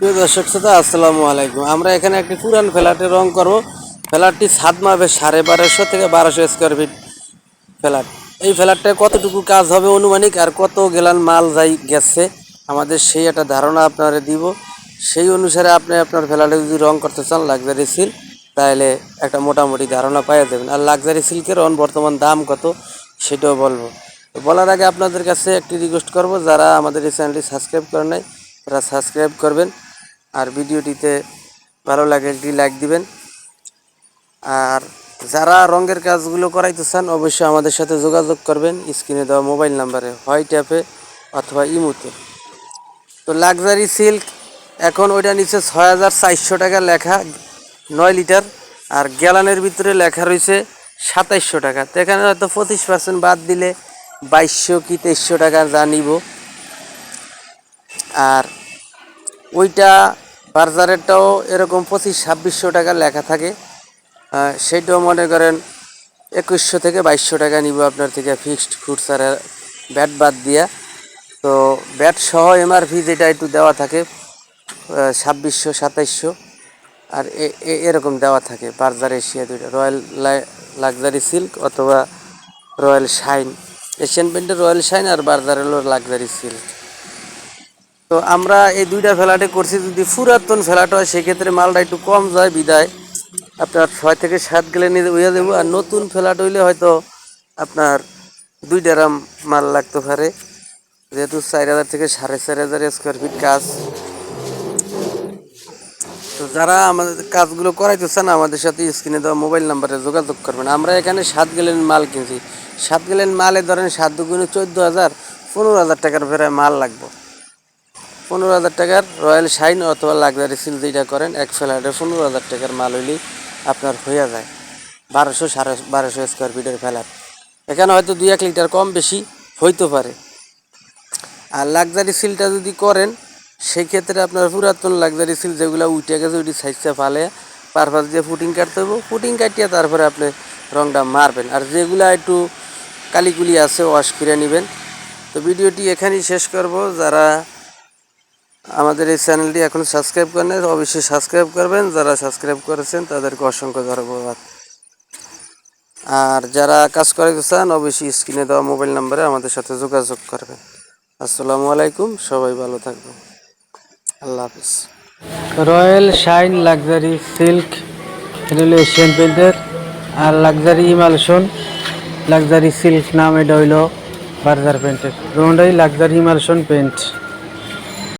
প্রিয় দর্শক শ্রোতা, আসসালামু আলাইকুম। আমরা এখানে একটি পুরান ফ্ল্যাটে রং করব। ফ্ল্যাটটি সাত মাপে সাড়ে বারোশো থেকে বারোশো স্কোয়ার ফিট ফ্ল্যাট। এই ফ্ল্যাটটায় কতটুকু কাজ হবে অনুমানিক আর কত গেলান মাল যাই গেছে, আমাদের সেই একটা ধারণা আপনারা দিব। সেই অনুসারে আপনি আপনার ফ্ল্যাটে যদি রং করতে চান লাক্সারি সিল্ক তাহলে একটা মোটামুটি ধারণা পাইয়ে দেবেন। আর লাক্সারি সিল্কের অন বর্তমান দাম কত, সেটাও বলব। তো বলার আগে আপনাদের কাছে একটি রিকোয়েস্ট করব, যারা আমাদের এই চ্যানেলটি সাবস্ক্রাইব করেন নাই, তারা সাবস্ক্রাইব করবেন। আর ভিডিওটিতে ভালো লাগে একটি লাইক দিবেন। আর যারা রঙের কাজগুলো করাইতে চান, অবশ্যই আমাদের সাথে যোগাযোগ করবেন। স্ক্রিনে দেওয়া মোবাইল নাম্বারে, হোয়াইট অ্যাপে অথবা ইমুতে। তো লাক্সারি সিল্ক, এখন ওইটা নিচে ছয় হাজার চারশো টাকা লেখা, নয় লিটার। আর গ্যালানের ভিতরে লেখা রয়েছে সাতাইশশো টাকা। তো এখানে হয়তো পঁচিশ পার্সেন্ট বাদ দিলে বাইশশো কি তেইশশো টাকা যা নিব। আর ওইটা বার্জারেরটাও এরকম পঁচিশ ছাব্বিশশো টাকা লেখা থাকে। আহ, সেইটাও মনে করেন একুশশো থেকে বাইশশো টাকা নিব আপনার থেকে ফিক্সড খুচরা ব্যাট বাদ দিয়া। তো ব্যাট সহ এমআরপি যেটা একটু দেওয়া থাকে ছাব্বিশশো সাতাইশশো আর এরকম দেওয়া থাকে। বার্জার এশিয়া দুইটা রয়্যাল লাক্সারি সিল্ক অথবা রয়্যাল শাইন। এশিয়ান পেন্টের রয়্যাল শাইন আর বার্জার হলো লাক্সারি সিল্ক। তো আমরা এই দুইটা ফ্ল্যাটে করছি, যদি পুরাতন ফ্ল্যাট হয়, সেক্ষেত্রে মালটা একটু কম যায় বিদায়। আপনার ছয় থেকে সাত গেলে নিয়ে উইয়া দেবো, আর নতুন ফ্ল্যাট হইলে হয়তো আপনার দুই ড্রাম মাল লাগতে পারে। যেহেতু চার হাজার থেকে সাড়ে চার হাজার স্কোয়ার ফিট কাজ। তো যারা আমাদের কাজগুলো করাইতে চান, আমাদের সাথে স্ক্রিনে দেওয়া মোবাইল নাম্বারে যোগাযোগ করবেন। আমরা এখানে সাত গেলেন মাল কিনছি। সাত গেলেন মালে ধরেন সাত দুগুণে চোদ্দ হাজার, পনেরো হাজার টাকার প্রায় মাল লাগবে। পনেরো হাজার টাকার রয়্যাল শাইন অথবা লাক্সারি সিল যেটা করেন, এক ফ্ল্যাটে পনেরো হাজার টাকার মাল হইলেই আপনার হইয়া যায়। বারোশো, সাড়ে বারোশো স্কোয়ার ফিটের ফ্ল্যাট এখানে হয়তো দুই এক লিটার কম বেশি হইতে পারে। আর লাক্সারি সিলটা যদি করেন সেই ক্ষেত্রে আপনার পুরাতন লাক্সারি সিল যেগুলো উঠে গেছে, ওইটি সাইজটা ফালে পারপাস দিয়ে ফুটিং কাটতে হবে ফুটিং কাটিয়ে তারপরে আপনি রংটা মারবেন। আর যেগুলো একটু কালিকুলি আছে ওয়াশ করে নেবেন। তো ভিডিওটি এখানেই শেষ করব। যারা আমাদের এই চ্যানেলটি এখন সাবস্ক্রাইব করেন অবশ্যই সাবস্ক্রাইব করবেন। যারা সাবস্ক্রাইব করেছেন, তাদেরকে অসংখ্য ধন্যবাদ। আর যারা কাজ করাইতে চান, অবশ্যই স্ক্রিনে দেওয়া মোবাইল নাম্বারে আমাদের সাথে যোগাযোগ করবেন। আসসালামু আলাইকুম, সবাই ভালো থাকবেন। আল্লাহ হাফিজ। রয়্যাল শাইন লাক্সারি সিল্ক এটা হলো এশিয়ান পেন্টের আর লাক্সারি ইমালশন লাক্সারি সিল্ক নাম হইল বার্জার পেন্টের। দুটাই লাক্সারি ইমালশন পেন্ট।